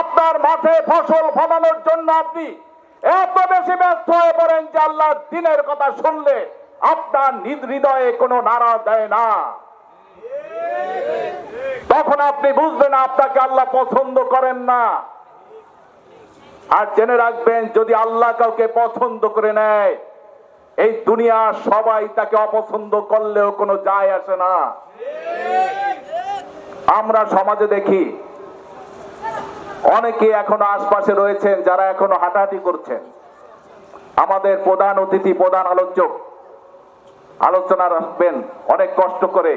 আপনার মাঠে ফসল ফলানোর জন্য আপনি এত বেশি ব্যস্ত হয়ে পড়েন যে আল্লাহর দিনের কথা শুনলে আপনার হৃদয়ে কোনো নাড়া দেয় না। তখন আপনি বুঝবেন আপনাকে আল্লাহ পছন্দ করেন না। আর জেনে রাখবেন, যদি আল্লাহ কাউকে পছন্দ করে নেয়, এই দুনিয়া সবাই তাকে অপছন্দ করলেও কোনো যায় আসে না। আমরা সমাজে দেখি অনেকে এখনও আশপাশে রয়েছেন যারা এখনও হাঁটাহাঁটি করছেন। আমাদের প্রধান অতিথি, প্রধান আলোচক আলোচনা রাখবেন অনেক কষ্ট করে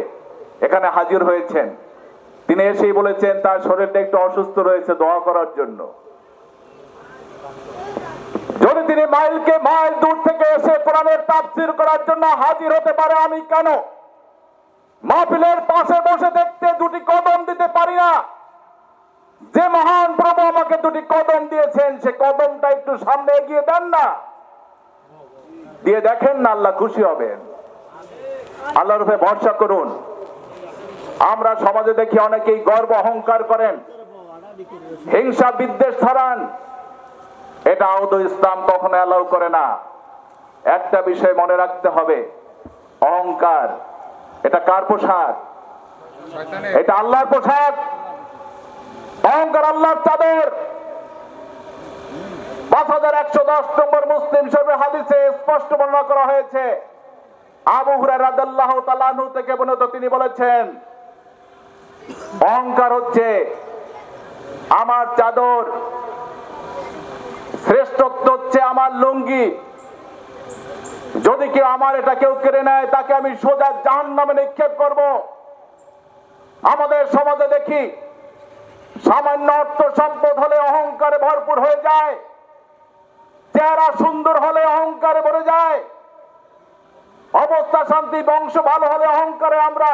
এখানে হাজির হয়েছেন। তিনি এসেই বলেছেন, তার শরীরটা একটু অসুস্থ রয়েছে, দোয়া করার জন্য। যদি তিনি মাইলকে মাইল দূর থেকে এসে কোরআনের তাফসির করার জন্য হাজির হতে পারে, আমি কেন? মাহফিলের পাশে বসে দেখতে দুটি কদম দিতে পারি না। যে মহান প্রভু আমাকে দুটি কদম দিয়েছেন সে কদমটা একটু সামনে এগিয়ে দেন না। দিয়ে দেখেন না আল্লাহ খুশি হবেন। আল্লাহর উপরে ভরসা করুন। আমরা সমাজে দেখি অনেকেই গর্ব অহংকার করেন। হিংসা বিদ্বেষ ছড়ান। এটা আউদ ইসলাম কখনো অ্যালাউ করে না। একটা বিষয় মনে রাখতে হবে অহংকার। এটা কার পোশাক? এটা আল্লাহর পোশাক। অহংকার আল্লাহর চাদর। পাঁচ হাজার একশো দশ নম্বর মুসলিম শরীফের হাদিসে স্পষ্ট বর্ণনা করা হয়েছে। আবু হুরায়রা রাদিয়াল্লাহু তাআলা থেকে বর্ণিত তিনি বলেছেন অহংকার হচ্ছে আমার চাদর। শ্রেষ্ঠত্ব হচ্ছে আমার লুঙ্গি। যদি কেউ আমার এটা কেউ কেড়ে নেয়, তাকে আমি সোজা জাহান নামে নিক্ষেপ করব। আমাদের সমাজে দেখি সামান্য অর্থ সম্পদ হলে অহংকারে ভরপুর হয়ে যায়। চেহারা সুন্দর হলে অহংকারে ভরে যায়। অবস্থা শান্তি, বংশ ভালো হলে অহংকারে আমরা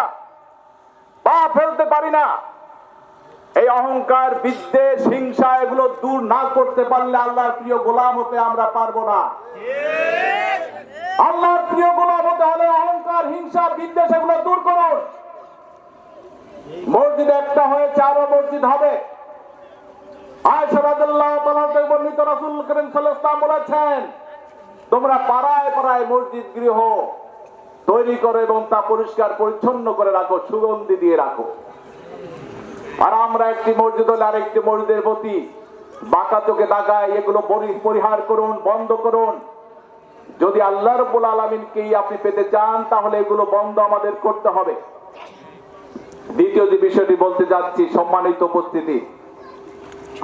পা ফেলতে পারি না। এই অহংকার, বিদ্বেষ, হিংসা এগুলো দূর না করতে পারলে আল্লাহর প্রিয় গোলাম হতে আমরা পারব না। আল্লাহর প্রিয় গোলাম হতে হলে অহংকার, হিংসা, বিদ্বেষ এগুলো দূর করুন। মসজিদ একটা হয়েছে আরও মসজিদ হবে। আর আমরা একটি মসজিদ হলে আরেকটি মসজিদের প্রতি বাঁকা চোখে তাকায়, এগুলো পরিহার করুন, বন্ধ করুন। যদি আল্লাহ রব্বুল আলমিনকেই আপনি পেতে চান, তাহলে এগুলো বন্ধ আমাদের করতে হবে। দ্বিতীয় যে বিষয়টি বলতে যাচ্ছি, সম্মানিত উপস্থিতি,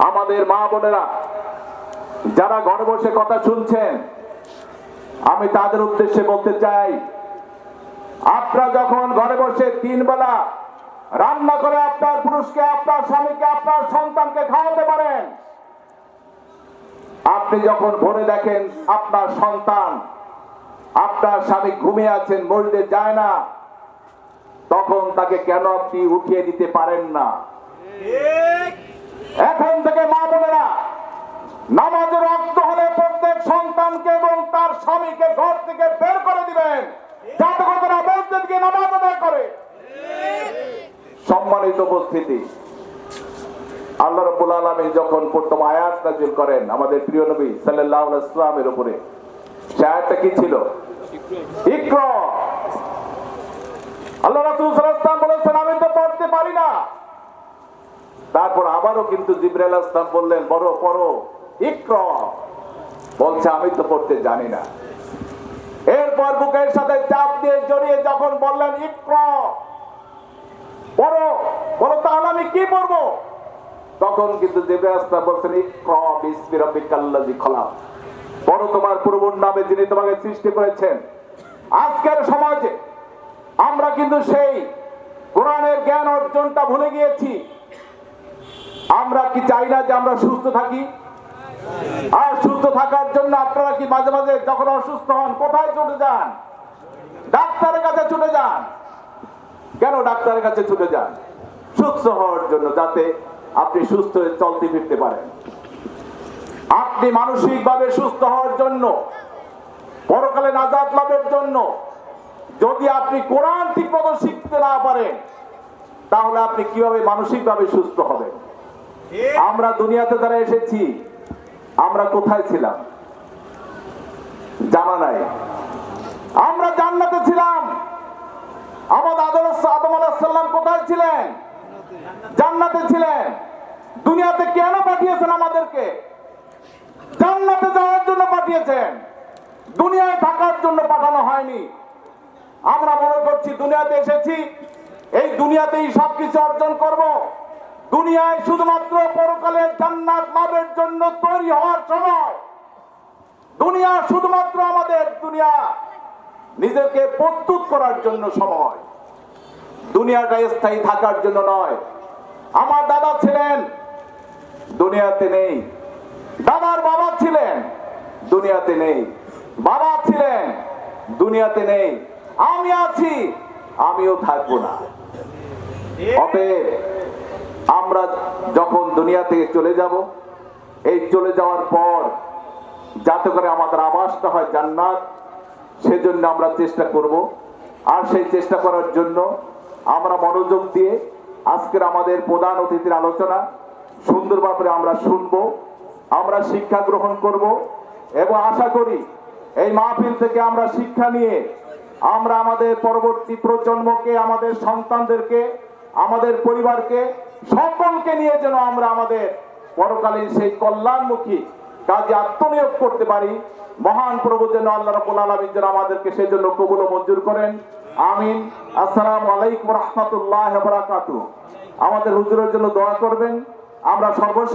আমাদের মা বোনেরা, যারা ঘরে বসে কথা শুনছেন, আমি তাদের উদ্দেশ্যে বলতে চাই, আপনারা যখন ঘরে বসে তিন বেলা রান্না করে আপনার পুরুষকে, আপনার স্বামীকে, আপনার সন্তানকে খাওয়াতে পারেন, আপনি যখন ভোরে দেখেন আপনার সন্তান, আপনার স্বামী ঘুমিয়ে আছেন মসজিদে যায় না তখন তাকে কেন আপনি উঠিয়ে দিতে পারেন না? এখন থেকে মা বোনেরা নামাজের রক্ত হলে প্রত্যেক সন্তানকে এবং তার স্বামীকে ঘর থেকে বের করে দিবেন। যাতে করে তারা মসজিদ গিয়ে নামাজ আদায় করে। সম্মানিত উপস্থিতি আল্লাহ রাব্বুল আলামিন যখন প্রথম আয়াত নাজিল করেন আমাদের প্রিয় নবী সাল্লাল্লাহু আলাইহি ওয়াসাল্লামের উপরে সে আয়াতটা কি ছিল? ইকরা। আল্লাহ রাসূল আলাইহি বলেছেন, আমি তো পড়তে পারি না। তারপর আবারও কিন্তু জিবরাইল আসলাম বললেন, বড়, পড়ো, ইকরা। বলছে, আমি তো পড়তে জানি না। এরপর বুকের সাথে চাপ দিয়ে জড়িয়ে যখন বললেন, ইকরা, পড়ো, বলো তাহলে আমি কি পড়ব? তখন কিন্তু জিবরাইল আসলাম বলছেন, ইকরা বিসমি রাব্বিকাল্লাযী খলাক। পড়ো তোমার প্রভুর নামে যিনি তোমাকে সৃষ্টি করেছেন। আজকের সমাজে আমরা কিন্তু সেই কোরআনের জ্ঞান অর্জনটা ভুলে গিয়েছি। আমরা কি চাই না যে আমরা সুস্থ থাকি? আর সুস্থ থাকার জন্য আপনারা কি মাঝে মাঝে যখন অসুস্থ হন, কোথায় ছুটে যান? ডাক্তারের কাছে ছুটে যান। কেন ডাক্তারের কাছে ছুটে যান? সুস্থ হওয়ার জন্য যাতে আপনি সুস্থ হয়ে চলতে ফিরতে পারেন। আপনি মানসিকভাবে সুস্থ হওয়ার জন্য, পরকালে নাজাত লাভের জন্য যদি আপনি কোরআন ঠিক মতো শিখতে না পারেন, তাহলে আপনি কীভাবে মানসিকভাবে সুস্থ হবেন? আমরা দুনিয়াতে যারা এসেছি, আমরা কোথায় ছিলাম? জানা নাই। আমরা জান্নাতে ছিলাম। আমাদের আদর্শ আদম আলাহিসাল্লাম কোথায় ছিলেন? জান্নাতে ছিলেন। দুনিয়াতে কেন পাঠিয়েছেন আমাদেরকে? জান্নাতে যাওয়ার জন্য পাঠিয়েছেন। দুনিয়ায় থাকার জন্য পাঠানো হয়নি। আমরা মনে করছি দুনিয়াতে এসেছি, এই দুনিয়াতেই সবকিছু অর্জন করব। দুনিয়ায় শুধুমাত্র পরকালে জান্নাত লাভের জন্য তৈরি হওয়ার সময়। দুনিয়া শুধুমাত্র আমাদের দুনিয়া, নিজেকে প্রস্তুত করার জন্য সময়। দুনিয়াটা স্থায়ী থাকার জন্য নয়। আমার দাদা ছিলেন, দুনিয়াতে নেই। দাদার বাবা ছিলেন, দুনিয়াতে নেই। বাবা ছিলেন, দুনিয়াতে নেই। আমি আছি, আমিও থাকব না। অতএব আমরা যখন দুনিয়া থেকে চলে যাব, এই চলে যাওয়ার পর যাতে করে আমাদের আবাসটা হয় জান্নাত, সেজন্য আমরা চেষ্টা করব। আর সেই চেষ্টা করার জন্য আমরা মনোযোগ দিয়ে আজকের আমাদের প্রধান অতিথির আলোচনা সুন্দরভাবে আমরা শুনব, আমরা শিক্ষা গ্রহণ করব, এবং আশা করি এই মাহফিল থেকে আমরা শিক্ষা নিয়ে আমরা আমাদের পরবর্তী প্রজন্মকে, আমাদের সন্তানদেরকে, আমাদের পরিবারকে, সকলকে নিয়ে যেন আমরা আমাদের পরকালীন সেই কল্যাণমুখী কাজে আত্মনিয়োগ করতে পারি। মহান প্রভু যেন আল্লাহ রাব্বুল আলামিন যেন আমাদেরকে সেই জন্য কবুল মঞ্জুর করেন। আমিন। আসসালাম আলাইকুম রাহমাতুল্লাহি আমাদের হুজুরের জন্য দোয়া করবেন। আমরা সর্বশেষ